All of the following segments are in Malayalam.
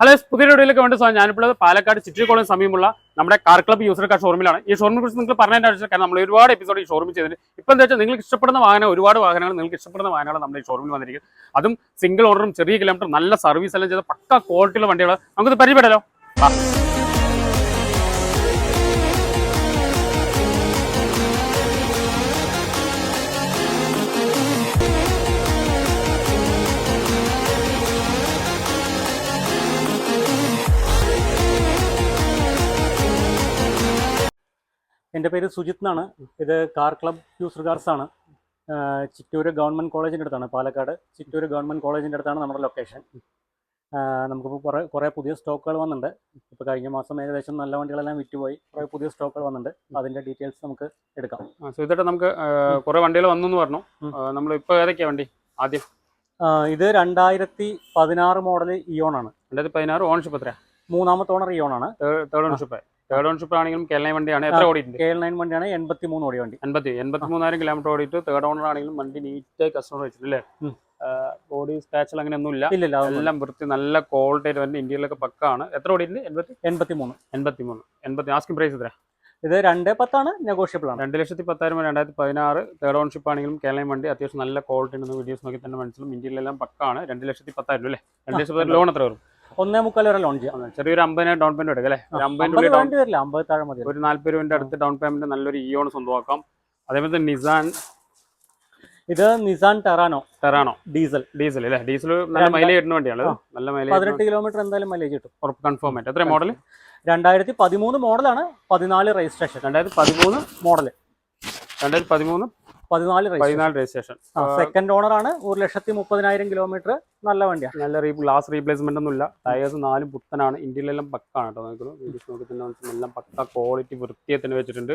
ഹലോ പുതിയ വീഡിയോയിലേക്ക് വേണ്ടി സ്വാഗതം. ഞാനിപ്പോൾ പാലക്കാട് ചിറ്റി കോളേജ് സമീപമുള്ള നമ്മുടെ കാർ ക്ലബ് യൂസർ കാർ ഷോറൂമിലാണ് ഈ ഷോറൂമിനെ കുറിച്ച് നിങ്ങൾക്ക് പറഞ്ഞതിന്റെ ആവശ്യം കാരണം നമ്മൾ ഒരുപാട് എപ്പിസോഡ് ഈ ഷോറൂമിൽ ചെയ്തിട്ട് ഇപ്പം എന്താ വെച്ചാൽ നിങ്ങൾക്ക് ഇഷ്ടപ്പെടുന്ന വാഹനം ഒരുപാട് വാഹനങ്ങൾ നിങ്ങൾക്ക് ഇഷ്ടപ്പെടുന്ന വാഹനങ്ങൾ നമ്മുടെ ഈ ഷോറൂമിൽ വന്നിരിക്കും അതും സിംഗിൾ ഓർഡറും ചെറിയ കിലോമീറ്റർ നല്ല സർവീസ് എല്ലാം ചെയ്ത പക്ക ക്വാളിറ്റിയുള്ള വണ്ടികൾ നമുക്കിത് പരിചയപ്പെടാലോ? എന്റെ പേര് സുജിത് എന്നാണ്. ഇത് കാർ ക്ലബ് യൂസർ കാർസ് ആണ് ചിറ്റൂര് ഗവൺമെന്റ് കോളേജിന്റെ അടുത്താണ് പാലക്കാട്. ചിറ്റൂര് ഗവൺമെന്റ് കോളേജിന്റെ അടുത്താണ് നമ്മുടെ ലൊക്കേഷൻ. നമുക്കിപ്പോൾ കുറേ കുറേ പുതിയ സ്റ്റോക്കുകൾ വന്നിട്ടുണ്ട്. ഇപ്പോൾ കഴിഞ്ഞ മാസം ഏകദേശം നല്ല വണ്ടികളെല്ലാം വിറ്റുപോയി. കുറേ പുതിയ സ്റ്റോക്കുകൾ വന്നിട്ടുണ്ട്. അതിന്റെ ഡീറ്റെയിൽസ് നമുക്ക് എടുക്കാം. സോ സുഹൃത്തേട്ടാ നമുക്ക് കുറേ വണ്ടികൾ വന്നു എന്ന് പറഞ്ഞു. നമ്മളിപ്പോൾ ഏതൊക്കെയാണ് വണ്ടി ആദ്യം? ഇത് രണ്ടായിരത്തി പതിനാറ് മോഡൽ ഇയോൺ ആണ്. രണ്ടായിരത്തി പതിനാറ് ഓൺഷിപ്പ് എത്രയാണ് മൂന്നാമത്തെ ഓണർ ഇയോൺ ആണ്. തേർഡ് ഓൺഷിപ്പ് തേർഡ് ഓൺഷിപ്പ് ആണെങ്കിലും കേരള വണ്ടിയാണ്. എത്ര ഓടിയിട്ടുണ്ട്? കെ നൈൻ വണ്ടിയാണ് എൺപത്തി മൂന്ന് ഓടി വണ്ടി. എൺപത്തി എൺപത്തി മൂന്നായിരം കിലോമീറ്റർ ഓടിയിട്ട് തേർഡ് ഓണർ ആണെങ്കിലും വണ്ടി നീറ്റായി കസ്റ്റമർ വെച്ചിട്ടില്ലേ? അല്ലേ ബോഡി സ്ക്രാച്ചുകൾ അങ്ങനെ ഒന്നും ഇല്ല എല്ലാം വൃത്തി നല്ല ക്വാളിറ്റി ആയിട്ട് വണ്ടി ഇന്ത്യയിലൊക്കെ പക്കാണ്. എത്ര ഓടിയിട്ടുണ്ട്? എൺപത്തി? എൺപത്തി മൂന്ന് എൺപത്തി മൂന്ന് എൺപത്തി ആസ്കിംഗ് പ്രൈസ് എത്ര ഇത് രണ്ട് പത്താണ് നെഗോഷ്യബിൾ ആണ്. രണ്ട് ലക്ഷത്തി പത്തായിരം രണ്ടായിരത്തി പതിനാറ് തേർഡ് ഓൺഷിപ്പ് ആണെങ്കിലും കേരളം വണ്ടി അത്യാവശ്യം നല്ല ക്വാളിറ്റി ഉണ്ടെന്ന് വീഡിയോസ് നോക്കി തന്നെ മനസ്സിലും ഇന്ത്യയിലെല്ലാം പക്കാണ്. രണ്ട് ലക്ഷത്തി പത്തായിരം അല്ലേ? രണ്ട് ലക്ഷത്തി ലോൺ എത്ര വരും? ഒന്നേ മുക്കാൽ വരെ ലോൺ ചെയ്യാം. ചെറിയൊരു അമ്പതിനായിരം ഡൗൺ പേയ്മെന്റ് എടുക്കാം അല്ലേ? ഒരു അമ്പത് ഡൗൺ വേണ്ടി വരില്ല. അമ്പത് താഴെ മതി. ഒരു നാല്പത് രൂപന്റെ അടുത്ത് ഡൗൺ പേയ്മെന്റ് നല്ലൊരു ഇയോൺ സ്വന്തമാക്കാം. അതേപോലെ തന്നെ നിസാൻ ഇത് Nissan Terrano Terrano diesel diesel അല്ലേ? ഡീസൽ നല്ല മൈലേജ് കിട്ടുന്ന വണ്ടിയാണ്. നല്ല മൈലേജ് പതിനെട്ട് കിലോമീറ്റർ എന്തായാലും മൈലേജ് കിട്ടും. ഉറപ്പ് കൺഫേം ആയിട്ട്. എത്ര മോഡൽ രണ്ടായിരത്തി പതിമൂന്ന് മോഡലാണ് പതിനാല് രജിസ്ട്രേഷൻ രണ്ടായിരത്തി പതിമൂന്ന് മോഡൽ രണ്ടായിരത്തി പതിമൂന്ന് പതിനാല് രജിസ്ട്രേഷൻ പതിനാല് രജിസ്ട്രേഷൻ സെക്കൻഡ് ഓണർ ആണ്. ഒരു ലക്ഷത്തി മുപ്പതിനായിരം കിലോമീറ്റർ നല്ല വണ്ടിയാണ് നല്ല റീ ഗ്ലാസ് റീപ്ലേസ്മെന്റ് ഒന്നും ഇല്ല ടയേഴ്സ് നാലും പുത്തനാണ്. ഇന്ത്യയിലെല്ലാം പക്കാണ് കേട്ടോ. നോക്കുന്നു വീഡിയോസ് നോക്കി തന്നെ. എല്ലാം പക്ക ക്വാളിറ്റി വൃത്തിയെ തന്നെ വെച്ചിട്ടുണ്ട്.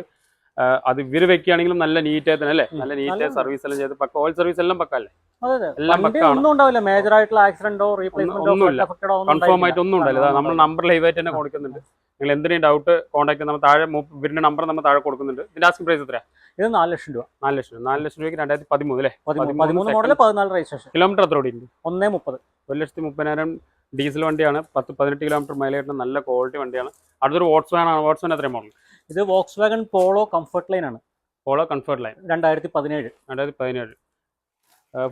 അത് ഇവർ വെക്കുകയാണെങ്കിലും നല്ല നീറ്റായി തന്നെ അല്ലേ? നല്ല നീറ്റായി സർവീസ് എല്ലാം ചെയ്ത്. പക്ക ഓയിൽ സർവീസ് എല്ലാം പക്ക അല്ലേ എല്ലാം പക്കാണ്. മേജർ ആയിട്ടുള്ള ആക്സിഡന്റോ റീപ്ലേസ്മെന്റോ ഒന്നുമില്ല. കൺഫേം ആയിട്ട് ഒന്നും ഉണ്ടായില്ല നമ്മൾ നമ്പർ ലൈവായിട്ട് തന്നെ കൊടുക്കുന്നുണ്ട്. നിങ്ങൾ എന്തിനും ഡൗട്ട് കോൺടാക്ട് നമ്മൾ താഴെ ഇവരുടെ നമ്പർ നമ്മൾ താഴെ കൊടുക്കുന്നുണ്ട്. ഇതിന്റെ ആസ്കിംഗ് പ്രൈസ് എത്രയാ? ഇത് നാല് ലക്ഷം രൂപ. നാല് ലക്ഷം നാല് ലക്ഷം രൂപയ്ക്ക് രണ്ടായിരത്തി പതിമൂന്ന് അല്ലേ? പതിമൂന്ന്. മോഡൽ പതിനാല് രജിസ്ട്രേഷൻ കിലോമീറ്റർ എത്ര ഓടിയിട്ടുണ്ട്? ഒന്നേ മുപ്പത്. ഒരു ലക്ഷത്തി മുപ്പതിനായിരം ഡീസൽ വണ്ടിയാണ്. പത്ത് പതിനെട്ട് കിലോമീറ്റർ മൈലേജ് നല്ല ക്വാളിറ്റി വണ്ടിയാണ്. അടുത്തൊരു വാട്സ്വാൻ ആണ്. വാട്സ്വാൻ എത്ര മോഡൽ ഇത് Volkswagen Polo comfort line ആണ്. പോളോ കംഫർട്ട് ലൈൻ രണ്ടായിരത്തി പതിനേഴ് രണ്ടായിരത്തി പതിനേഴ്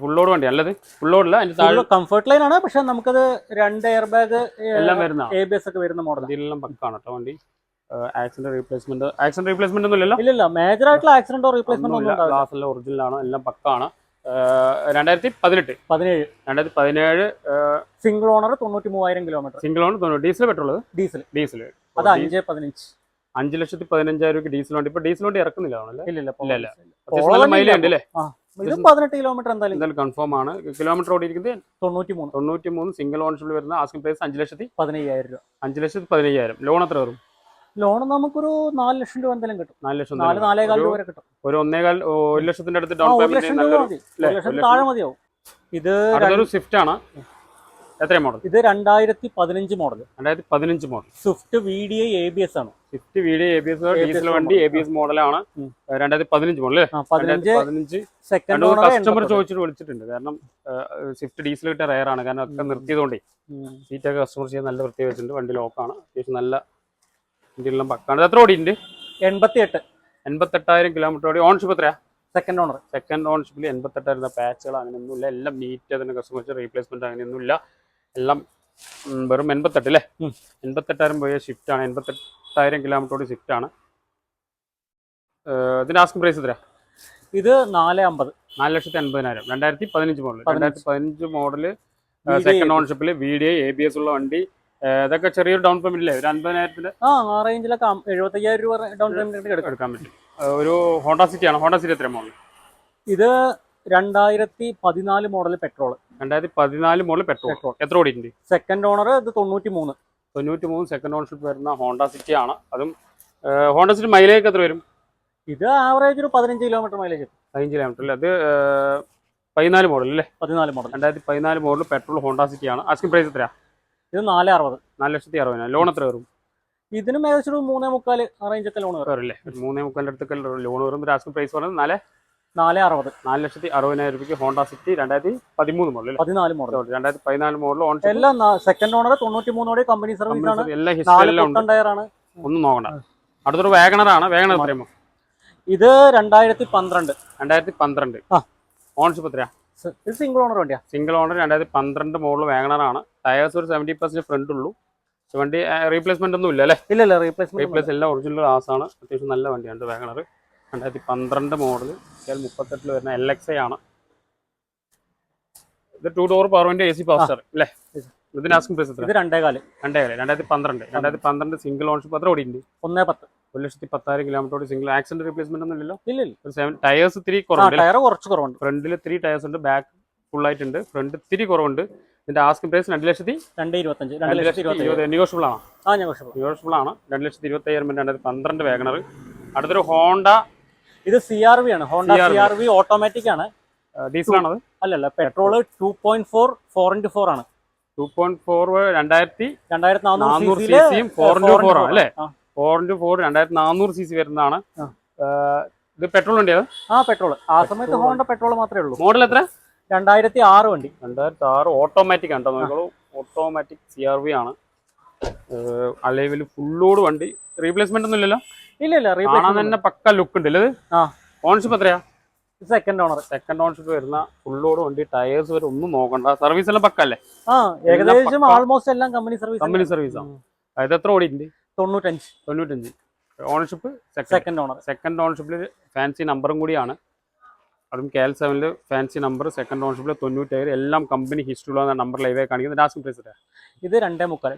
ഫുൾ ലോഡ് വണ്ടി. അല്ലത്? ഫുൾ ലോഡില്ല അതിന്റെ താഴെ കംഫർട്ട് ലൈൻ ആണ് പക്ഷെ നമുക്കത് രണ്ട് എയർ ബാഗ് എല്ലാം വരുന്ന എ ബി എസ് ഒക്കെ വരുന്ന മോഡൽ ഇതെല്ലാം പക്കാണ് കേട്ടോ വണ്ടി. ആക്സിഡന്റ് റീപ്ലേസ്മെന്റ് ആക്സിഡന്റ് റീപ്ലേസ്മെന്റ് ഒന്നും ഇല്ലല്ലോ? ഇല്ല മേജർ ആയിട്ടുള്ള ആക്സിഡന്റോ റീപ്ലേസ്മെന്റ് ഒന്നും ഗ്ലാസ് എല്ലാം ഒറിജിനൽ ആണ് എല്ലാം പക്കാണ്. രണ്ടായിരത്തി പതിനെട്ട് പതിനേഴ്. രണ്ടായിരത്തി പതിനേഴ് സിംഗിൾ ഓണർ തൊണ്ണൂറ്റി മൂവായിരം kilometre single own diesel petrol diesel diesel അത് അഞ്ച് പതിനഞ്ച്. അഞ്ച് ലക്ഷത്തി പതിനഞ്ചായിരം രൂപ ഡീസൽ വണ്ടി. ഇപ്പൊ ഡീസൽ വണ്ടി ഇറക്കുന്നില്ല അല്ലേ? പതിനെട്ട് കിലോമീറ്റർ എന്തായാലും. കൺഫേം ആണ്. കിലോമീറ്റർ ഓടിയിരിക്കുന്നത് തൊണ്ണൂറ്റി മൂന്ന് തൊണ്ണൂറ്റി മൂന്ന് സിംഗിൾ ഓൺഷിപ്പിൽ വരുന്ന ആസ്കിംഗ് പ്രൈസ് അഞ്ച് ലക്ഷത്തി പതിനയ്യായിരം രൂപ. അഞ്ച് ലക്ഷത്തി പതിനയ്യായിരം. ലോൺ എത്ര വരും? ലോൺ നമുക്കൊരു നാല് ലക്ഷം രൂപ എന്തായാലും കിട്ടും. നാല് ലക്ഷം നാല്. നാലേകാൽ രൂപ വരെ കിട്ടും. ഒരു ഒന്നേകാൽ ഒരു ലക്ഷത്തിന്റെ അടുത്ത് ഡൗൺ പേയ്മെന്റ് താഴെ മതിയാവും. ഇത് സ്വിഫ്റ്റ് ആണ്. എത്രയും മോഡൽ ഇത് രണ്ടായിരത്തി പതിനഞ്ച് മോഡൽ രണ്ടായിരത്തി പതിനഞ്ച് model Swift V D I A B S ആണ്. Swift video A B S diesel വണ്ടി എ ബി എസ് മോഡലാണ്. രണ്ടായിരത്തി പതിനഞ്ച് മോഡൽ പതിനഞ്ച് സെക്കൻഡ് കസ്റ്റമർ ചോദിച്ചിട്ട് വിളിച്ചിട്ടുണ്ട്. കാരണം സ്വിഫ്റ്റ് ഡീസൽ കിട്ടിയ റയർ ആണ്. കാരണം ഒക്കെ. നിർത്തിയതുകൊണ്ടേ. സീറ്റൊക്കെ കസ്റ്റമർ ചെയ്യാൻ നല്ല വൃത്തി വെച്ചിട്ടുണ്ട്. വണ്ടി ലോക്കാണ് അത്യാവശ്യം നല്ല വണ്ടിയെല്ലാം പക്കാണ്. എത്ര ഓടിയിട്ടുണ്ട്? എൺപത്തി എട്ട് എൺപത്തെട്ടായിരം കിലോമീറ്റർ ഓടി. ഓൺഷിപ്പ് എത്രയാ? സെക്കൻഡ് ഓണർ സെക്കൻഡ് ഓണർഷിപ്പിൽ എൺപത്തെട്ടായിരുന്ന പാച്ചുകൾ അങ്ങനെയൊന്നുമില്ല. എല്ലാം നീറ്റ് അതിന് കസ്റ്റമർ റീപ്ലേസ്മെന്റ് അങ്ങനെയൊന്നുമില്ല. എല്ലാം വെറും എൺപത്തെട്ട് അല്ലേ. എൺപത്തെട്ടായിരം പോയ ഷിഫ്റ്റ് ആണ്. എൺപത്തെട്ടായിരം കിലോമീറ്ററോട് ഷിഫ്റ്റാണ് ഷിഫ്റ്റ് ആണ്. ഇതിന്റെ ആസ്കിംഗ് പ്രൈസ് എത്രയാ? ഇത് നാല് അമ്പത്. നാല് ലക്ഷത്തി അൻപതിനായിരം. രണ്ടായിരത്തി പതിനഞ്ച് മോഡൽ. രണ്ടായിരത്തി പതിനഞ്ച് model second ഓൺഷിപ്പിൽ V D A B S ഉള്ള വണ്ടി. ഇതൊക്കെ ചെറിയൊരു ഡൗൺ പേയ്മെന്റ് ഇല്ലേ ഒരു അൻപതിനായിരത്തിന്റെ? ആ ആ റേഞ്ചിലൊക്കെ എഴുപത്തയ്യായിരം രൂപ ഡൗൺ പേയ്മെന്റ് എടുക്കാം എടുക്കാൻ പറ്റും. ഒരു ഹോണ്ട സിറ്റി ആണ്? ഹോണ്ട സിറ്റി എത്ര മോഡൽ ഇത് രണ്ടായിരത്തി പതിനാല് മോഡൽ പെട്രോൾ രണ്ടായിരത്തി പതിനാല് മോഡൽ പെട്രോൾ പെട്രോൾ എത്ര ഓടിയിട്ടുണ്ട്? സെക്കൻഡ് ഓണർ ഇത് തൊണ്ണൂറ്റി മൂന്ന് തൊണ്ണൂറ്റി മൂന്ന് സെക്കൻഡ് ഓണർഷിപ്പ് വരുന്ന ഹോണ്ട സിറ്റി ആണ്. അതും ഹോണ്ട സിറ്റി മൈലേജ് എത്ര വരും? ഇത് ആവറേജ് ഒരു പതിനഞ്ച് കിലോമീറ്റർ മൈലേജ് പതിനഞ്ച് കിലോമീറ്റർ അല്ലേ? അത് പതിനാല് മോഡൽ അല്ലേ? പതിനാല് മോഡൽ രണ്ടായിരത്തി പതിനാല് മോഡൽ പെട്രോൾ ഹോണ്ട സിറ്റി ആണ്. ആസ്കിംഗ് പ്രൈസ് എത്രയാ? ഇത് നാല് അറുപത് നാല് ലക്ഷത്തി അറുപതിനായിരം ലോൺ എത്ര വരും? ഇതിനും ഏകദേശം ഒരു മൂന്നേ മുക്കാൽ ആ റേഞ്ചൊക്കെ ലോൺ വരും. അല്ലേ മൂന്നേ മുക്കാലിന്റെ അടുത്തൊക്കെ ലോൺ വരും. ആസ്കിംഗ് പ്രൈസ് പറയുന്നത് നാല് നാല് അറുപത്. നാല് ലക്ഷത്തി അറുപതിനായിരം രൂപയ്ക്ക് ഹോണ്ട സിറ്റി രണ്ടായിരത്തി പതിമൂന്ന് മോഡൽ പതിനാല് മോഡൽ രണ്ടായിരത്തി പതിനാല് മോഡൽ ഓൺ എല്ലാം സെക്കൻഡ് ഓണർ തൊണ്ണൂറ്റി മൂന്നോടെ കമ്പനി സർവീസ് ആണ്. എല്ലാ ഹിസ്റ്ററി ഉണ്ട് പുത്തൻ ടയറാണ് ഒന്നും നോക്കണ്ട. അടുത്തൊരു വാഗണറാണ് വേഗണർ പറയുമ്പോൾ ഇത് രണ്ടായിരത്തി പന്ത്രണ്ട്. രണ്ടായിരത്തി പന്ത്രണ്ട്. ഓൺഷിപ്പ് എത്രയാ? ഇത് സിംഗിൾ ഓണർ വണ്ടിയാ? സിംഗിൾ ഓണർ രണ്ടായിരത്തി പന്ത്രണ്ട് മോഡൽ വാഗണറാണ് ടയേഴ്സ് ഒരു സെവന്റി പെർസെന്റ് ഫ്രണ്ട് ഉള്ളൂ. വണ്ടി റീപ്ലേസ്മെന്റ് ഒന്നും ഇല്ല അല്ലേ? ഇല്ല ഇല്ല റീപ്ലേസ്മെന്റ് റീപ്ലേസ് എല്ലാം ഒറിജിനൽ ആണ്. അത്യാവശ്യം നല്ല വണ്ടിയാണ് വാഗണർ രണ്ടായിരത്തി പന്ത്രണ്ട് മോഡൽ മുപ്പത്തെട്ടിൽ വരുന്ന എൽ എക്സ് ഐ ആണ്. ഇത് ടു ഡോർ പവറിന്റെ എ സി പാസ്റ്റർ അല്ലേ? ഇതിന് ആസ്കിംഗ് പ്രൈസ് ഇത് രണ്ടേകാൽ. രണ്ടേ കാലം രണ്ടായിരത്തി പന്ത്രണ്ട്. രണ്ടായിരത്തി പന്ത്രണ്ട് സിംഗിൾ ഓൺഷിപ്പ് എത്ര ഓടി ഒന്നേ പത്ത്. ഒരു ലക്ഷത്തി പത്തായിരം കിലോമീറ്റർ സിംഗിൾ ആക്സിഡന്റ് റീപ്ലേസ്മെന്റ് ഒന്നും ഇല്ലല്ലോ? ഇല്ല ഒരു സെവൻ ടയേഴ്സ് ഇത്തിരി കുറവുണ്ട് ടയർ കുറച്ച് കുറവുണ്ട്. ഫ്രണ്ടിൽ ത്രീ ടയേഴ്സ് ഉണ്ട് ബാക്ക് ഫുൾ ആയിട്ടുണ്ട്. ഫ്രണ്ട് ഇത്തിരി കുറവുണ്ട്. ഇതിന്റെ ആസ്കിംഗ് പ്രൈസ് രണ്ട് ലക്ഷത്തി രണ്ട് ഇരുപത്തഞ്ച് രണ്ട് ലക്ഷത്തി ഇരുപത്. നെഗോഷ്യബിൾ ആണ്? ആ നെഗോഷ്യബിൾ നെഗോഷ്യബിൾ ആണ്. രണ്ട് ലക്ഷത്തി ഇരുപത്തി അയ്യായിരം രണ്ടായിരത്തി പന്ത്രണ്ട് വേഗണർ. അടുത്തൊരു ഹോണ്ട ഇത് സി ആർ വി ആണ്. Honda. C R V automatic ആണ്. ഡീസൽ ആണത്? അല്ലല്ല petrol two point four four into four ആണ്. ടു പോയിന്റ് ഫോർ രണ്ടായിരത്തി രണ്ടായിരത്തി നാനൂറ് നാനൂറ് സി സിയും ഫോർ ഇന്റു ഫോർ ആണ് അല്ലേ. ഫോർ ഇന്റു ഫോർ രണ്ടായിരത്തി നാനൂറ് സി സി വരുന്നതാണ്. ഇത് പെട്രോൾ വണ്ടിയാണ് ആ പെട്രോൾ ആ സമയത്ത് ഹോണ്ട പെട്രോൾ മാത്രമേ ഉള്ളൂ. മോഡൽ എത്ര? രണ്ടായിരത്തി ആറ് വണ്ടി. രണ്ടായിരത്തി ആറ് ഓട്ടോമാറ്റിക് ആണ് കേട്ടോ നോക്കിക്കോളൂ ഓട്ടോമാറ്റിക് സി ആർ വി ആണ്. അലവിൽ ഫുള്ളോട് വണ്ടി. റീപ്ലേസ്മെന്റ് ഒന്നും ഇല്ലല്ലോ ഇല്ല ഇല്ല കാണാൻ തന്നെ പക്ക ലുക്ക് ഉണ്ട് അല്ലേ ആ. ഓൺഷിപ്പ് എത്രയാ? സെക്കൻഡ് ഓണർ സെക്കൻഡ് ഓൺഷിപ്പ് വരുന്ന ഫുള്ളോട് വണ്ടി ടയേഴ്സ് വരെ ഒന്നും നോക്കണ്ട. സർവീസ് എല്ലാം പക്ക അല്ലേ? ആ ഏകദേശം ആൾമോസ്റ്റ് എല്ലാം കമ്പനി സർവീസ് കമ്പനി സർവീസ് ആണ് അത് എത്ര ഓടിയിട്ടുണ്ട് തൊണ്ണൂറ്റഞ്ച്. തൊണ്ണൂറ്റഞ്ച്. ഓണർഷിപ്പ് സെക്കൻഡ് ഓണർ സെക്കൻഡ് ഓണർഷിപ്പിൽ ഫാൻസി നമ്പറും കൂടിയാണ്. അതും കെ എൽ സെവനിൽ ഫാൻസി നമ്പർ സെക്കൻഡ് ഓൺഷിപ്പിൽ തൊണ്ണൂറ്റേഴ്. എല്ലാം കമ്പനി ഹിസ്റ്ററി ഉള്ള നമ്പർ ലൈവായി കാണിക്കുന്നത്. ലാസ്റ്റ് പ്രൈസ് ഇത്. രണ്ടേ മുക്കാൽ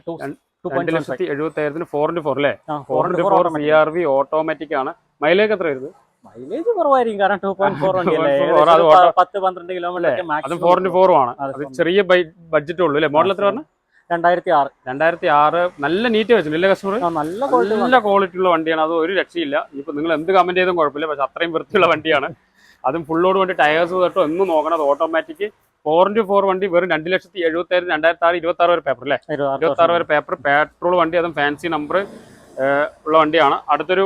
രണ്ട് ലക്ഷത്തി എഴുപത്തേഴത്തിന് ഫോർ ഇന്റു ഫോർ അല്ലേ? Four into four C R V automatic ആണ്. മൈലേജ് എത്ര വരുന്നത്? മൈലേജ് കുറവായിരിക്കും. കാരണം ടു പോയിന്റ് ഫോർ വണ്ടിയല്ലേ 2.4 ഏകദേശം അത് ഒരു ഓട്ടോ- പത്ത് പന്ത്രണ്ട് കിലോമീറ്റർ അതും ഫോർ ഇന്റു ഫോറും ആണ്. അതെ, ചെറിയ ബഡ്ജറ്റ് ഉള്ളൂ അല്ലേ? മോഡൽ എത്ര പറഞ്ഞു? രണ്ടായിരത്തി ആറ് രണ്ടായിരത്തി ആറ് നല്ല നീറ്റ് വെച്ചിട്ടുണ്ട് കസ്റ്റമർ നല്ല നല്ല ക്വാളിറ്റി ഉള്ള വണ്ടിയാണ്. അത് ഒരു രക്ഷയില്ല. ഇപ്പൊ നിങ്ങൾ എന്ത് കമന്റ് ചെയ്തും കുഴപ്പമില്ല. പക്ഷെ അത്രയും വൃത്തിയുള്ള വണ്ടിയാണ്. അതും ഫുള്ളോട് വേണ്ടി ടയേഴ്സ് തട്ടോ എന്നും നോക്കണം അത് ഓട്ടോമാറ്റിക് ഫോർ ഇന്റു ഫോർ വണ്ടി വെറും രണ്ട് ലക്ഷത്തി എഴുപത്തി ആയിരം രണ്ടായിരത്തി ആറ് ഇരുപത്തി ആറ് വരെ പേപ്പർ അല്ലേ ഇരുപത്തി ആറ് വരെ പേപ്പർ പെട്രോൾ വണ്ടി അതും ഫാൻസി നമ്പർ ഉള്ള വണ്ടിയാണ്. അടുത്തൊരു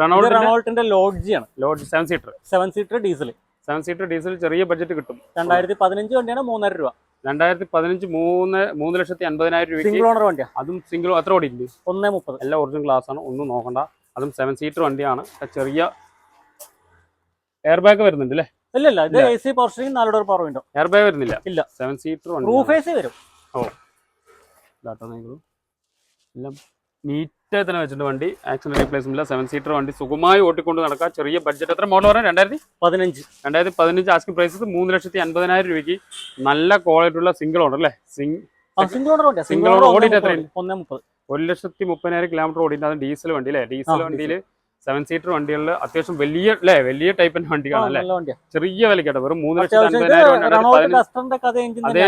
റണോൾട്ടിന്റെ ലോഡ്ജിയാണ് lodge seven seater seven seater diesel seven seater diesel ചെറിയ ബഡ്ജറ്റ് കിട്ടും. രണ്ടായിരത്തി പതിനഞ്ച് വണ്ടിയാണ് മൂന്നര രൂപ. രണ്ടായിരത്തി പതിനഞ്ച് മൂന്ന് മൂന്ന് ലക്ഷത്തി അൻപതിനായിരം രൂപ സിംഗിൾ ഓണർ വണ്ടിയാ? അതും സിംഗിൾ എത്ര ഓടിയിട്ടുണ്ട്? ഒന്നേ മുപ്പത്. എല്ലാം ഒറിജിനൽ ക്ലാസ് ആണ്. ഒന്നും നോക്കണ്ട. അതും സെവൻ സീറ്റർ വണ്ടിയാണ്. ചെറിയ എയർ ബാഗ് വരുന്നുണ്ട് അല്ലേ ഇല്ല. ഇല്ല ഇത് എ സി പവർ സ്റ്റിയറിംഗ് നാല് door power window air bag വരുന്നില്ല? ഇല്ല. സെവൻ സീറ്റർ വണ്ടി റൂഫ് എ സി വരും. ഇതാട്ടോ നിങ്ങൾ എല്ലാം നീറ്റായി തന്നെ വെച്ചിട്ടുണ്ട് വണ്ടി. ആക്സിഡന്റ് റീപ്ലേസ്മെന്റ് ഇല്ല. സെവൻ സീറ്റർ വണ്ടി സുഖമായി ഓട്ടിക്കൊണ്ട് നടക്കാം. ചെറിയ ബഡ്ജറ്റ് എത്ര മോഡൽ പറയാം രണ്ടായിരത്തി? പതിനഞ്ച്. രണ്ടായിരത്തി പതിനഞ്ച് ആസ്കിംഗ് പ്രൈസസ് മൂന്ന് ലക്ഷത്തി അൻപതിനായിരം രൂപയ്ക്ക് നല്ല ക്വാളിറ്റി ഉള്ള സിംഗിൾ ഓണർ അല്ലേ? സിംഗിൾ ഓണർ സിംഗിൾ ഓണർ ഓടിയിട്ട് എത്രയാണ്? ഒരു ലക്ഷത്തി മുപ്പതിനായിരം കിലോമീറ്റർ ഓടിയിട്ട് അത് ഡീസൽ വണ്ടി അല്ലേ ഡീസൽ വണ്ടിയിൽ സെവൻ സീറ്റർ വണ്ടികളിൽ അത്യാവശ്യം വലിയ അല്ലേ വലിയ ടൈപ്പിന്റെ വണ്ടികളാണ് അല്ലേ ചെറിയ വിലക്കാട്ടോ വെറും മൂന്ന് ലക്ഷത്തി അതേ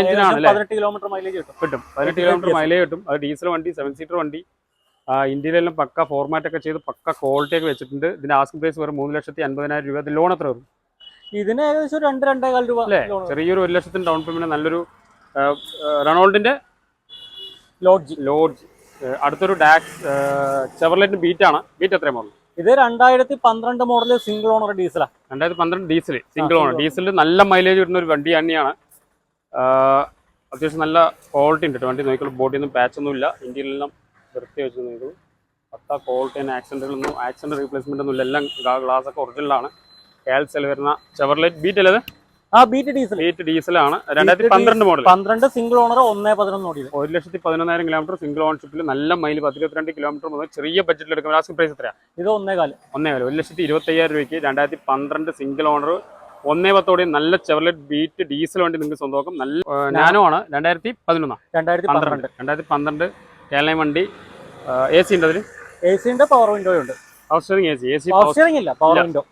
കിലോമീറ്റർ മൈലേജ് കിട്ടും. പതിനെട്ട് കിലോമീറ്റർ മൈലേജ് കിട്ടും. അത് ഡീസൽ വണ്ടി സെവൻ സീറ്റർ വണ്ടി. ഇന്ത്യയിലെല്ലാം പക്ക ഫോർമാറ്റ് ഒക്കെ ചെയ്ത് പക്ക ക്വാളിറ്റി ഒക്കെ വെച്ചിട്ടുണ്ട്. ഇതിന്റെ ആസ്കിംഗ് പ്രൈസ് വെറും മൂന്ന് ലക്ഷത്തി അൻപതിനായിരം രൂപ. ലോൺ എത്ര വരും ഇതിന് ഏകദേശം രണ്ട് രണ്ടേകാൽ രൂപ അല്ലേ ചെറിയൊരു ഒരു ലക്ഷത്തിന് ഡൗൺ പേയ്മെന്റ് നല്ലൊരു റൊണാൾഡിന്റെ ലോഡ്ജ് ലോഡ്ജ് അടുത്തൊരു ഡാക്സ് ചെവർലൈറ്റിന് ബീറ്റ് ആണ്. ബീറ്റ് എത്രയും മോഡൽ? ഇത് രണ്ടായിരത്തി പന്ത്രണ്ട് മോഡൽ സിംഗിൾ ഓണർ ഡീസലാ രണ്ടായിരത്തി പന്ത്രണ്ട് ഡീസൽ സിംഗിൾ ഓണർ ഡീസൽ ഡീസലിൽ നല്ല മൈലേജ് കിട്ടുന്ന ഒരു വണ്ടി തന്നെയാണ്. അത്യാവശ്യം നല്ല ക്വാളിറ്റി ഉണ്ട് വണ്ടി നോക്കിയാൽ ബോഡി ഒന്നും പാച്ച് ഒന്നും ഇല്ല. ഇന്ത്യയിലെല്ലാം വൃത്തി വെച്ച് നോക്കുള്ളൂ പത്താ ക്വാളിറ്റി തന്നെ ആക്സിഡന്റുകളൊന്നും ആക്സിഡന്റ് റീപ്ലേസ്മെന്റ് ഒന്നും ഇല്ല. എല്ലാം ഗ്ലാസ് ഒക്കെ ഒറിജിനലാണ് കാൽസിൽ വരുന്ന ചെവർലൈറ്റ് ബീറ്റ് അല്ലേ ആ ബീറ്റ് ഡീസൽ ബീറ്റ് ഡീസലാണ് രണ്ടായിരത്തി പന്ത്രണ്ട് മോഡൽ പന്ത്രണ്ട് സിംഗിൾ ഓണർ ഒന്നേ പതിനൊന്ന് ഓടി ഒരു ലക്ഷത്തി പതിനൊന്നായിരം കിലോമീറ്റർ സിംഗിൾ ഓൺഷിപ്പിൽ നല്ല മൈൽ പത്തിരുപത്തിരണ്ട് കിലോമീറ്റർ മുതൽ ചെറിയ ബഡ്ജറ്റിൽ എടുക്കുന്ന ലാസ്റ്റ് പ്രൈസ് എത്രയാണ് ഇത് ഒന്നേ കാൽ. ഒന്നേ കാലം. ഒരു ലക്ഷത്തി ഇരുപത്തയ്യായിരം രൂപയ്ക്ക് രണ്ടായിരത്തി പന്ത്രണ്ട് സിംഗിൾ ഓണർ ഒന്നേ പത്തോടെ നല്ല ചെവർലെറ്റ് ബീറ്റ് ഡീസൽ വണ്ടി നിങ്ങൾക്ക് സ്വന്തമാക്കും. നല്ല നാനോ ആണ്. രണ്ടായിരത്തി പതിനൊന്നാണ് രണ്ടായിരത്തി പന്ത്രണ്ട്. രണ്ടായിരത്തി പന്ത്രണ്ട് കേരള വണ്ടി. എ സി ഉണ്ട് അതിൽ എ സിന്റെ പവർ വിൻഡോ ഉണ്ട്. Power steering A C A C power steering ഇല്ല. Power window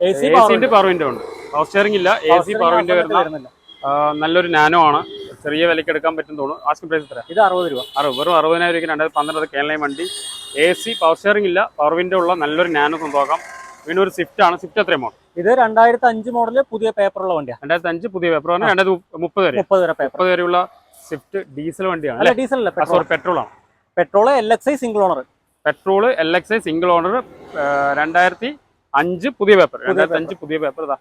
A C power window ഉണ്ട്. പവർ സ്റ്റിയറിംഗ് ഇല്ല. എ സി പവർ വിൻഡോ വരുന്ന വരുന്നില്ല. നല്ലൊരു നാനോ ആണ്. ചെറിയ വിലയ്ക്ക് എടുക്കാൻ പറ്റും തോന്നുന്നു. ആസ്കിംഗ് പ്രൈസ് എത്ര ഇത് അറുപത് രൂപ. അറുപത് വെറും അറുപതിനായിരം രൂപയ്ക്ക് രണ്ടായിരത്തി പന്ത്രണ്ട് കേരള വണ്ടി. എ സി പവർ സ്റ്റിയറിംഗ് ഇല്ല. പവർ വിൻഡോ ഉള്ള നല്ലൊരു നാനോ സ്വന്തമാക്കാം പിന്നെ ഒരു സ്വിഫ്റ്റ് ആണ്. സ്വിഫ്റ്റ് എത്രയും മോഡൽ ഇത് രണ്ടായിരത്തി അഞ്ച് മോഡൽ പുതിയ പേപ്പറുള്ള വണ്ടിയാണ് രണ്ടായിരത്തി അഞ്ച് പുതിയ പേപ്പർ പറഞ്ഞാൽ രണ്ടായിരത്തി മുപ്പത് വരെ. മുപ്പത് വരെ മുപ്പത് വരെയുള്ള സ്വിഫ്റ്റ് ഡീസൽ വണ്ടിയാണ് ഡീസൽ അല്ല? പെട്രോൾ സോറി പെട്രോൾ ആണ്. Petrol L X I single owner petrol L X I single owner രണ്ടായിരത്തി അഞ്ച് പുതിയ പേപ്പർ രണ്ടായിരത്തി അഞ്ച് പുതിയ പേപ്പർ ഇതാ.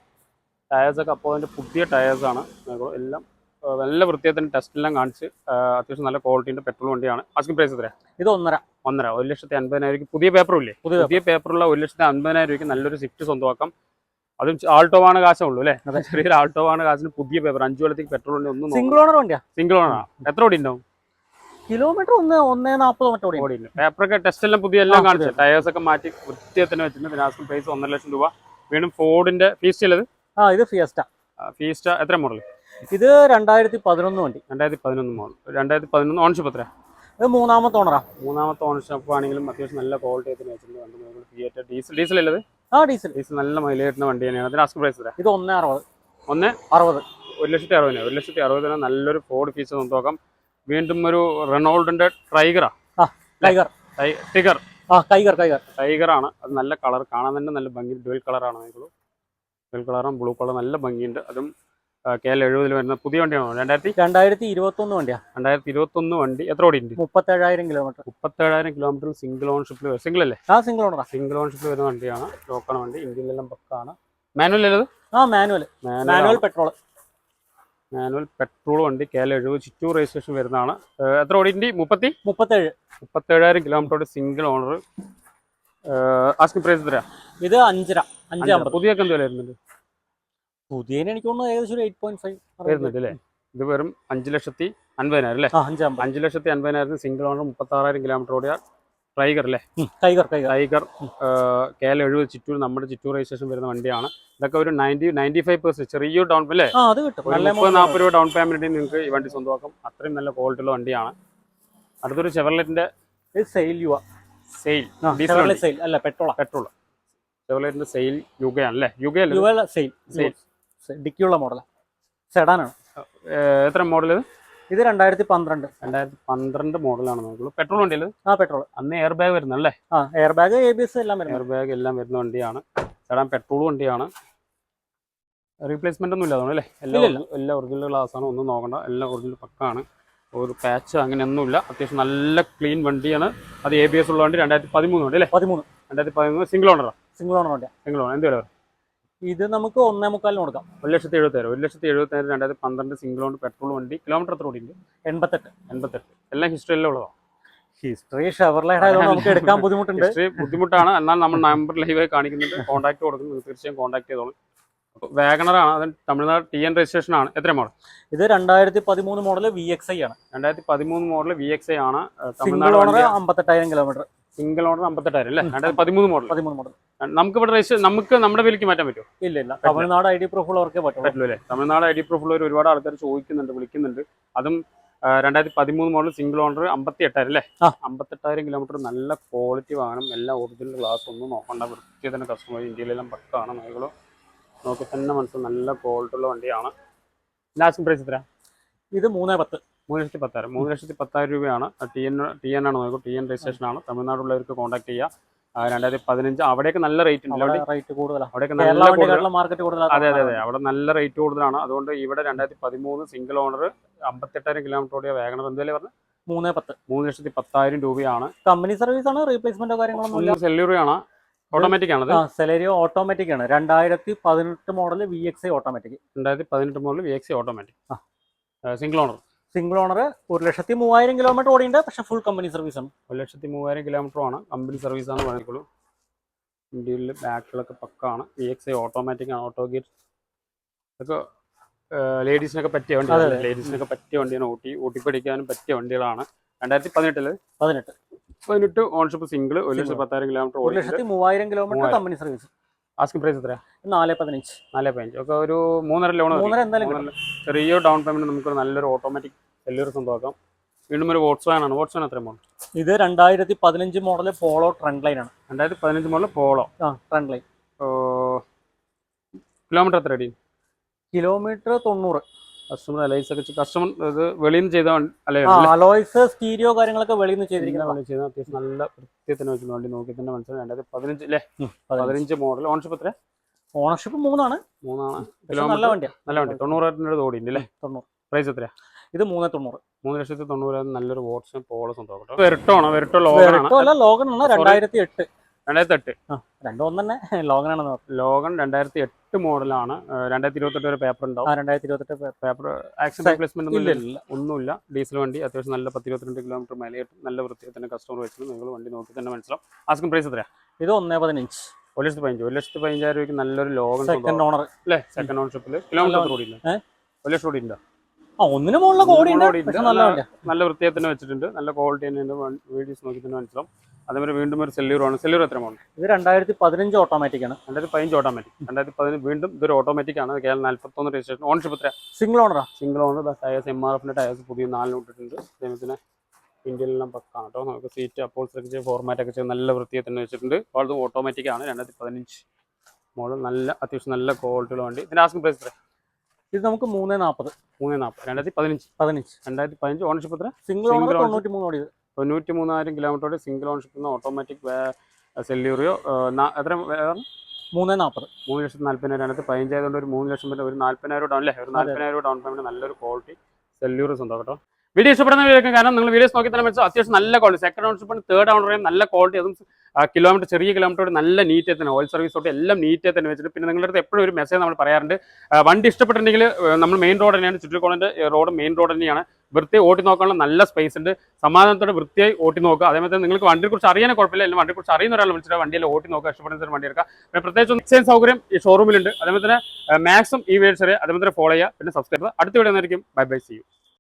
ടയേഴ്സ് ഒക്കെ അപ്പോൾ അതിന്റെ പുതിയ ടയേഴ്സ് ആണ് എല്ലാം നല്ല വൃത്തിയായിട്ട് ടെസ്റ്റ് എല്ലാം കാണിച്ച് അത്യാവശ്യം നല്ല ക്വാളിറ്റിന്റെ പെട്രോൾ വണ്ടിയാണ്. ആസ്കിംഗ് പ്രൈസ് എത്രയാ? ഇത് ഒന്നര. ഒന്നര. ഒരു ലക്ഷത്തി അൻപതിനായിരം പുതിയ പേപ്പറും ഇല്ലേ? പുതിയ പേപ്പറുള്ള ഒരു ലക്ഷത്തി അൻപതിനായിരം രൂപയ്ക്ക് നല്ലൊരു സിഫ്റ്റ് സ്വന്തമാക്കാം. അതും ആൾട്ടോ ആണ് കാശുള്ളൂ അല്ലേ? ചെറിയൊരു ചെറിയൊരു ആണ് കാശിന് പുതിയ പേപ്പർ അഞ്ചു കൊല്ലത്തേക്ക് പെട്രോൾ ഉണ്ട് ഒന്നും സിംഗിൾ ഓണർ വണ്ടിയാ? സിംഗിൾ ഓണറാണ് എത്ര ഓടി ഉണ്ടാവും കിലോമീറ്റർ ഒന്ന് ഒന്നേ നാൽപ്പത് മറ്റോ ഓടി പേപ്പറൊക്കെ ടെസ്റ്റ് എല്ലാം പുതിയ എല്ലാം കാണിച്ചു ടയേഴ്സ് ഒക്കെ മാറ്റി വൃത്തിയെ തന്നെ വെച്ചിട്ടുണ്ട്. പിന്നെ ആസ്കിംഗ് പ്രൈസ് ഒന്നര ലക്ഷം രൂപ. വീണ്ടും ഫോർഡിന്റെ ഫീസ്റ്റ് ഉള്ളത് ആ ഇത് ഫിയസ്റ്റ ഫീസ്റ്റ എത്ര മോഡൽ ഇത് രണ്ടായിരത്തി പതിനൊന്ന് വണ്ടി. രണ്ടായിരത്തി പതിനൊന്ന് മോഡൽ രണ്ടായിരത്തി പതിനൊന്ന് ഓൺഷിപ്പ് എത്ര ഇത് മൂന്നാമത്തെ ഓണറാ മൂന്നാമത്തെ ഓണർഷിപ്പ് ആണെങ്കിലും അത്യാവശ്യം നല്ല ക്വാളിറ്റി തന്നെ വെച്ചിട്ടുണ്ട് വണ്ടി. തിയേറ്റർ ഡീസൽ ഡീസൽ അല്ലത് ആ ഡീസൽ ഡീസൽ നല്ല മൈലേജ് കിട്ടുന്ന വണ്ടി തന്നെയാണ്. അതിന് ആസ്കിംഗ് പ്രൈസ് എത്ര ഇത് ഒന്ന് അറുപത്. ഒന്ന്? അറുപത്. ഒരു ലക്ഷത്തി അറുപതിന് ഒരു ലക്ഷത്തി അറുപതിന് നല്ലൊരു ഫോർഡ് ഫീച്ചർ നമുക്ക് നോക്കാം. വീണ്ടും ഒരു റെനോൾഡിന്റെ ട്രൈഗറാ ടൈഗർ ടൈഗർ ആ കൈഗർ കൈഗർ ആണ്. അത് നല്ല കളർ കാണാൻ തന്നെ നല്ല ഭംഗി ഡുവൽ കളറാണ് നിങ്ങൾ ഡുവൽ കളറും ബ്ലൂ കളർ നല്ല ഭംഗിയുണ്ട്. അതും കെ എൽ എഴുപതിൽ വരുന്ന പുതിയ വണ്ടിയാണോ? രണ്ടായിരത്തി രണ്ടായിരത്തി ഇരുപത്തൊന്ന് വണ്ടിയാ. രണ്ടായിരത്തി ഇരുപത്തൊന്ന് വണ്ടി. എത്ര ഓടിയുണ്ട് മുപ്പത്തേഴായിരം കിലോമീറ്റർ. മുപ്പത്തേഴായിരം കിലോമീറ്റർ സിംഗിൾ ഓൺഷിപ്പിൽ സിംഗിൾ അല്ലേ? ആ സിംഗിൾ ഓണറാ സിംഗിൾ ഓൺഷിപ്പിൽ വരുന്ന വണ്ടിയാണ്. ലോക്കാണ് വണ്ടി. ഇന്ത്യയിലെല്ലാം പക്കാണ്. മാനുവൽ അല്ലത് ആ manual manual petrol manual petrol വണ്ടി കെ എൽ എഴുപത് ചിറ്റൂർ രജിസ്ട്രേഷൻ വരുന്നതാണ്. എത്ര ഓടിന്റെ മുപ്പത്തി? മുപ്പത്തേഴ്. മുപ്പത്തേഴായിരം kilometre single owner asking price എത്രയാ? ഇത് അഞ്ചര. അഞ്ച് അമ്പത് പുതിയ എന്ത് വില വരുന്നുണ്ട്? പുതിയതിന് എനിക്ക് തോന്നുന്നു ഏകദേശം ഒരു എയ്റ്റ് പോയിന്റ് ഫൈവ് വരുന്നുണ്ട് അല്ലേ? ഇത് വെറും അഞ്ച് ലക്ഷത്തി അൻപതിനായിരം അല്ലേ? ആ അഞ്ച് ലക്ഷത്തി അൻപതിനായിരത്തിന് സിംഗിൾ ഓണർ മുപ്പത്താറായിരം കിലോമീറ്റർ ഓടിയ ടൈഗർ അല്ലേ? Tiger Kiger tiger K L എഴുപത് ചിറ്റൂർ നമ്മുടെ ചിറ്റൂർ രജിസ്ട്രേഷൻ വരുന്ന വണ്ടിയാണ്. ഇതൊക്കെ ഒരു നയന്റി നയന്റി ഫൈവ് പെർസെന്റ് ചെറിയ ഡൗൺ അല്ലേ? മുപ്പത് നാൽപ്പത് രൂപ ഡൗൺ പേയ്മെന്റ് നിങ്ങൾക്ക് ഈ വണ്ടി സ്വന്തമാക്കും. അത്രയും നല്ല ക്വാളിറ്റി ഉള്ള വണ്ടിയാണ്. അടുത്തൊരു ചെവർലെറ്റിന്റെ സെയിൽ യുവ. സെയിൽ ഡീസൽ സെയിൽ അല്ല പെട്രോൾ പെട്രോൾ ചെവർലെറ്റിന്റെ സെയിൽ യുഗയാണ് അല്ലേ യുഗ അല്ലേ യുവ സെയിൽ Sail. ഡിക്കിയുള്ള മോഡലാ സെഡാനാണ് എത്ര മോഡൽ ഇത്? ഇത് രണ്ടായിരത്തി പന്ത്രണ്ട് രണ്ടായിരത്തി പന്ത്രണ്ട് മോഡലാണ് നോക്കുള്ളൂ പെട്രോൾ വണ്ടിയിൽ ആ പെട്രോൾ അന്ന് എയർ ബാഗ് വരുന്നല്ലേ ആ air bag A B S എല്ലാം വരുന്നത്. എയർ ബാഗ് എല്ലാം വരുന്ന വണ്ടിയാണ്. സെഡാൻ പെട്രോൾ വണ്ടിയാണ്. റീപ്ലേസ്മെന്റ് ഒന്നും ഇല്ല തോന്നുന്നു അല്ലേ? എല്ലാം. എല്ലാ ഒറിജിനൽ ഗ്ലാസ് ആണ്. ഒന്നും നോക്കണ്ട. എല്ലാം ഒറിജിനൽ പക്കാണ്. ഒരു പാച്ച് അങ്ങനെയൊന്നുമില്ല അത്യാവശ്യം നല്ല ക്ലീൻ വണ്ടിയാണ്. അത് എ ബി എസ് ഉള്ള വണ്ടി രണ്ടായിരത്തി പതിമൂന്ന് വണ്ടി അല്ലേ? പതിമൂന്ന്. രണ്ടായിരത്തി പതിമൂന്ന് സിംഗിൾ ഓണറാ സിംഗിൾ ഓണർ വണ്ടിയാണ് സിംഗിൾ ഓണർ എന്ത് വില ഇത് നമുക്ക് ഒന്നേ മുക്കാലിന് കൊടുക്കാം. ഒരു ലക്ഷത്തി എഴുപത്തായിരം ഒരു ലക്ഷത്തി എഴുപത്തായിരം രണ്ടായിരത്തി പന്ത്രണ്ട് സിംഗിൾ ഓൺ പെട്രോൾ വണ്ടി. കിലോമീറ്റർ എത്ര ഓടിയുണ്ട് എൺപത്തെട്ട്. എൺപത്തെട്ട്. എല്ലാം ഹിസ്റ്ററി ഉള്ളതാണ് ഹിസ്റ്ററി ഷവർലൈഡ് ആയതുകൊണ്ട് നമുക്ക് എടുക്കാൻ ബുദ്ധിമുട്ടുണ്ട്. ഹിസ്റ്ററി ബുദ്ധിമുട്ടാണ്. എന്നാൽ നമ്മൾ നമ്പർ ലൈവായി കാണിക്കുന്നുണ്ട്. കോൺടാക്ട് കൊടുക്കുന്നത് തീർച്ചയായും കോൺടാക്ട് ചെയ്തോളും. വാഗണറാണ് അത് തമിഴ്നാട് ടി എൻ രജിസ്ട്രേഷൻ ആണ്. എത്ര മോഡൽ ഇത് രണ്ടായിരത്തി പതിമൂന്ന് മോഡൽ വി എക്സ് ഐ ആണ്. രണ്ടായിരത്തി പതിമൂന്ന് മോഡൽ വി എക്സ് ഐ ആണ് തമിഴ്നാട് അമ്പത്തെട്ടായിരം കിലോമീറ്റർ സിംഗിൾ ഓണർ അമ്പത്തെട്ടായിരം അല്ലേ രണ്ടായിരത്തി പതിമൂന്ന് മോഡൽ പതിമൂന്ന് മോഡൽ നമുക്ക് ഇവിടെ രജിസ്റ്റർ നമുക്ക് നമ്മുടെ വിലക്ക് മാറ്റാൻ പറ്റുമോ? ഇല്ല ഇല്ല. തമിഴ്നാട് ഐ ഡി പ്രൂഫ് ഉള്ളവർക്കേ പറ്റുള്ളൂ. അല്ലേ തമിഴ്നാട് ഐ ഡി പ്രൂഫ് ഉള്ളവർ ഒരുപാട് ആൾക്കാർ ചോദിക്കുന്നുണ്ട് വിളിക്കുന്നുണ്ട്. അതും രണ്ടായിരത്തി പതിമൂന്ന് മോഡൽ സിംഗിൾ ഓണർ അമ്പത്തി എട്ടായിരം അല്ലേ. അമ്പത്തെട്ടായിരം കിലോമീറ്റർ നല്ല ക്വാളിറ്റി വാങ്ങണം. എല്ലാ ഒറിജിനൽ ഗ്ലാസ് ഒന്നും നോക്കണ്ട. വൃത്തി തന്നെ കസ്റ്റമർ ഇന്ത്യയിലെല്ലാം പക്കാണ് നോക്കിക്കോളൂ നോക്കി തന്നെ മനസ്സിൽ നല്ല ക്വാളിറ്റി ഉള്ള വണ്ടിയാണ്. ലാസ്റ്റ് പ്രൈസ് എത്ര ഇത് മൂന്നേ പത്ത്. മൂന്ന് ലക്ഷത്തി പത്തായിരം. മൂന്ന് ലക്ഷത്തി പത്തായിരം രൂപയാണ്. ടി എൻ ടി എൻ ആണ് നോക്കൂ. ടി എൻ രജിസ്ട്രേഷൻ ആണ്. തമിഴ്നാടുള്ളവർക്ക് കോൺടാക്ട് ചെയ്യുക രണ്ടായിരത്തി പതിനഞ്ച്. അവിടെയൊക്കെ നല്ല റേറ്റ് ഉണ്ട്. റേറ്റ് കൂടുതലാണ് അവിടെയൊക്കെ നല്ല മാർക്കറ്റ് കൂടുതലാണ് അതെ അതെ അതെ. അവിടെ നല്ല റേറ്റ് കൂടുതലാണ്. അതുകൊണ്ട് ഇവിടെ രണ്ടായിരത്തി പതിമൂന്ന് സിംഗിൾ ഓണർ അമ്പത്തെട്ടായിരം കിലോമീറ്റർ ഓടിയ വാഗണർ എന്തായാലും പറഞ്ഞത് മൂന്ന് പത്ത്. മൂന്ന് ലക്ഷത്തി പത്തായിരം രൂപയാണ്. കമ്പനി സർവീസ് ആണ് റീപ്ലേസ്മെന്റോ കാര്യങ്ങളൊന്നും ഇല്ല. സെല്ലുറിയാണ് ഓട്ടോമാറ്റിക് ആണ് സെലേരിയോ ഓട്ടോമാറ്റിക് ആണ്. രണ്ടായിരത്തി പതിനെട്ട് മോഡൽ വി എക്സ് ഓട്ടോമാറ്റിക് രണ്ടായിരത്തി പതിനെട്ട് model V X automatic single owner single owner ഒരു ലക്ഷത്തി മൂവായിരം കിലോമീറ്റർ ഓടിയുണ്ട് പക്ഷെ ഫുൾ കമ്പനി സർവീസ് ആണ്. ഒരു ലക്ഷത്തി മൂവായിരം കിലോമീറ്റർ ആണ്. കമ്പനി സർവീസ് ആണ് പറഞ്ഞോളൂ ഇന്ത്യയിൽ ബാക്കിലൊക്കെ പക്കാണ്. വി എക്സ് ഐ ഓട്ടോമാറ്റിക് ആണ് ഓട്ടോ ഗിയർ ഇതൊക്കെ ലേഡീസിനൊക്കെ പറ്റിയ വണ്ടി വണ്ടിയാണ്. ലേഡീസിനൊക്കെ പറ്റിയ വണ്ടിയാണ്. ഓട്ടി ഓട്ടിപ്പടിക്കാനും പറ്റിയ വണ്ടികളാണ്. രണ്ടായിരത്തി പതിനെട്ടിൽ? പതിനെട്ട്. പതിനെട്ട് ഓൺഷിപ്പ് സിംഗിൾ ഒരു ലക്ഷത്തി. പത്തായിരം കിലോമീറ്റർ ഒരു ലക്ഷത്തി മൂവായിരം kilometre company service asking price എത്ര നാല് പതിനഞ്ച്. നാല് പതിനഞ്ച്. ഒക്കെ ഒരു മൂന്നര ലോൺ മൂന്നര എന്തായാലും. ചെറിയ ഡൗൺ പേയ്മെന്റ് നമുക്ക് നല്ലൊരു ഓട്ടോമാറ്റിക് സെല്ലുർ സ്വന്തമാക്കാം. വീണ്ടും ഒരു വോട്ട്സ് വാൻ ആണ്. വോട്ട്സ് വാൻ എത്ര എമൗണ്ട് ഇത് രണ്ടായിരത്തി പതിനഞ്ച് മോഡൽ പോളോ ട്രെൻഡ് ലൈൻ ആണ്. രണ്ടായിരത്തി പതിനഞ്ച് മോഡൽ പോളോ ആ ട്രെൻഡ് ലൈൻ കിലോമീറ്റർ എത്ര അടി? കിലോമീറ്റർ തൊണ്ണൂറ്. കസ്റ്റമർ അലൈസ് ഒക്കെ കസ്റ്റമർ ഇത് വെളിയിൽ നിന്ന് ചെയ്ത അലോയ്സ് സ്റ്റീരിയോ കാര്യങ്ങളൊക്കെ വെളിയിൽ നിന്ന് ചെയ്തിരിക്കുന്നത് ചെയ്ത അത്യാവശ്യം നല്ല കൃത്യത്തിന് വെക്കുന്ന വണ്ടി നോക്കി തന്നെ മനസ്സിലായി. രണ്ടായിരത്തി പതിനഞ്ച് അല്ലേ? പതിനഞ്ച്. മോഡൽ. ഓണർഷിപ്പ് എത്ര? ഓണർഷിപ്പ് മൂന്നാണ്. മൂന്നാണ്. നല്ല വണ്ടിയാണ് നല്ല വണ്ടി. തൊണ്ണൂറായിരത്തിന്റെ ഓടി ഉണ്ട് അല്ലേ? തൊണ്ണൂറ്. പ്രൈസ് എത്രയാ? ഇത് മൂന്ന് തൊണ്ണൂറ്. മൂന്ന് ലക്ഷത്തി തൊണ്ണൂറായിരം. നല്ലൊരു വോട്ട്സ് പോളസ് ഉണ്ടാവും വെരട്ടോ ആണ്? വെരട്ടോ ലോകൺ ആണ്. രണ്ടായിരത്തി എട്ട്. രണ്ടായിരത്തി എട്ട് രണ്ടും ഒന്ന് തന്നെ ലോഗനാണെന്ന് പറഞ്ഞു. ലോഗൻ രണ്ടായിരത്തി എട്ട് മോഡലാണ്. രണ്ടായിരത്തി ഇരുപത്തെട്ട് വരെ പേപ്പർ ഉണ്ടാവും. രണ്ടായിരത്തി ഇരുപത്തെട്ട് പേപ്പർ ആക്സിഡന്റ് റിപ്ലേസ്മെന്റ് റീപ്ലേസ്മെന്റ് ഒന്നും ഇല്ല, ഇല്ല. ഒന്നുമില്ല. ഡീസൽ വണ്ടി അത്യാവശ്യം നല്ല പത്ത് ഇരുപത്തിരണ്ട് കിലോമീറ്റർ മൈലേജ് നല്ല വൃത്തിയായി തന്നെ കസ്റ്റമർ വെച്ചിട്ട് നിങ്ങൾ വണ്ടി നോക്കി തന്നെ മനസ്സിലാവും. ആസ്കിംഗ് പ്രൈസ് എത്രയാ? ഇത് ഒന്നേ പതിനഞ്ച്. ഒരു ലക്ഷത്തി പതിനഞ്ച്. ഒരു ലക്ഷത്തി പതിനഞ്ചായിരം രൂപയ്ക്ക് നല്ലൊരു ലോഗൻ സെക്കൻഡ് ഓണർ അല്ലേ? സെക്കൻഡ് ഓണർഷിപ്പിൽ കിലോമീറ്റർ കൂടി ഇല്ല ഒരു ലക്ഷം കൂടി ഉണ്ടോ ഒന്നിന് മുകളിൽ കോടി. നല്ല വൃത്തിയായി തന്നെ വെച്ചിട്ടുണ്ട്. നല്ല ക്വാളിറ്റി തന്നെ വീഡിയോസ് നോക്കി തന്നെ മനസ്സിലാവും. അതേപോലെ വീണ്ടും ഒരു സെല്ലൂർ ആണ്. സെല്ലൂർ എത്ര മോഡൽ ഇത് രണ്ടായിരത്തി പതിനഞ്ച് ഓട്ടോമാറ്റിക് ആണ്. രണ്ടായിരത്തി പതിനഞ്ച് ഓട്ടോമാറ്റിക് രണ്ടായിരത്തി പതിനഞ്ച് വീണ്ടും ഇതൊരു ഓട്ടോമാറ്റിക് ആണ്. കേരള നാൽപ്പത്തൊന്ന് രജിസ്ട്രേഷൻ ഓൺഷിപ്പ് എത്ര single ഓണറാ single owner tyres M R എഫിന്റെ ടയേഴ്സ് പുതിയ നാലിന് ഇട്ടിട്ടുണ്ട് അതേപോലെ ഇന്ത്യയിലെല്ലാം പക്കാണ് കേട്ടോ. നമുക്ക് സീറ്റ് അപ്പോൾ ചെയ്ത് ഫോർമാറ്റ് ഒക്കെ ചെയ്ത് നല്ല വൃത്തിയെ തന്നെ വെച്ചിട്ടുണ്ട്. വളരെ ഓട്ടോമാറ്റിക് ആണ്. രണ്ടായിരത്തി പതിനഞ്ച് മോഡൽ നല്ല അത്യാവശ്യം നല്ല ക്വാളിറ്റിയുള്ള വണ്ടി. ഇതിന്റെ ആസ്കിംഗ് പ്രൈസ് എത്ര ഇത് നമുക്ക് മൂന്ന് നാൽപ്പത്. മൂന്ന് നാൽപ്പത്. രണ്ടായിരത്തി പതിനഞ്ച്. പതിനഞ്ച്. രണ്ടായിരത്തി പതിനഞ്ച് ഓണർഷിപ്പ് എത്ര സിംഗിൾ ഓണർ. തൊണ്ണൂറ്റി മൂന്ന് ഓടിയത് തൊണ്ണൂറ്റി മൂന്നായിരം കിലോമീറ്ററോടെ സിംഗിൾ ഓണർഷിപ്പ് ഓട്ടോമാറ്റിക് സെല്യൂറിയോ എത്ര? മൂന്ന് നാൽപ്പത്. മൂന്ന് ലക്ഷത്തി നാല്പതിനായിരം അതിനകത്ത് പതിനഞ്ചായതുകൊണ്ട് ഒരു മൂന്ന് ലക്ഷം വരെ ഒരു നാല്പതിനായിരം ഡൗൺ അല്ലേ? ഒരു നാല്പതിനായിരം ഡൗൺ പേയ്മെന്റ് നല്ലൊരു ക്വാളിറ്റി സെല്യൂറിസ് ഉണ്ടോ കേട്ടോ? വീഡിയോ ഇഷ്ടപ്പെടുന്ന വീഡിയോ കാരണം നിങ്ങൾ വീഡിയോസ് നോക്കി തന്നെ മനസ്സിലാവും. അത്യാവശ്യം നല്ല quality second ownership third owner നല്ല ക്വാളിറ്റി അതും കിലോമീറ്റർ ചെറിയ കിലോമീറ്റർ നല്ല നീറ്റ് തന്നെ ഓയിൽ സർവീസ് തൊട്ട് എല്ലാം നീറ്റ് തന്നെ വെച്ചിട്ട് പിന്നെ നിങ്ങളുടെ അടുത്ത് എപ്പോഴും ഒരു മെസ്സേജ് നമ്മൾ പറയാറുണ്ട് വണ്ടി ഇഷ്ടപ്പെട്ടിട്ടുണ്ടെങ്കിൽ നമ്മൾ മെയിൻ റോഡ് തന്നെയാണ് ചുറ്റിക്കോളിന്റെ റോഡ് മെയിൻ റോഡ് തന്നെയാണ്. വൃത്തി ഓട്ടി നോക്കാനുള്ള നല്ല സ്പേസ് ഉണ്ട്. സമാധാനത്തോടെ വൃത്തിയായി ഓട്ടി നോക്കുക. അതേപോലെ നിങ്ങൾക്ക് വണ്ടിയെ കുറിച്ച് അറിയാൻ കുഴപ്പമില്ല. അല്ലെങ്കിൽ വണ്ടിയെ കുറിച്ച് അറിയുന്ന ഒരാൾ വിളിച്ചിട്ട് വണ്ടിയിൽ ഓട്ടി നോക്കുക ഇഷ്ടപ്പെടുന്ന വണ്ടി എടുക്കുക. പിന്നെ പ്രത്യേകിച്ച് എക്സ്ചേഞ്ച് സൗകര്യം ഈ ഷോറൂമിലുണ്ട് അതേപോലെ തന്നെ മാക്സും ഈ വീഡിയോസ് അതേപോലെ തന്നെ ഫോളോ ചെയ്യുക പിന്നെ സബ്സ്ക്രൈബ് അടുത്ത വീഡിയോ ആയിരിക്കും. Bye bye C U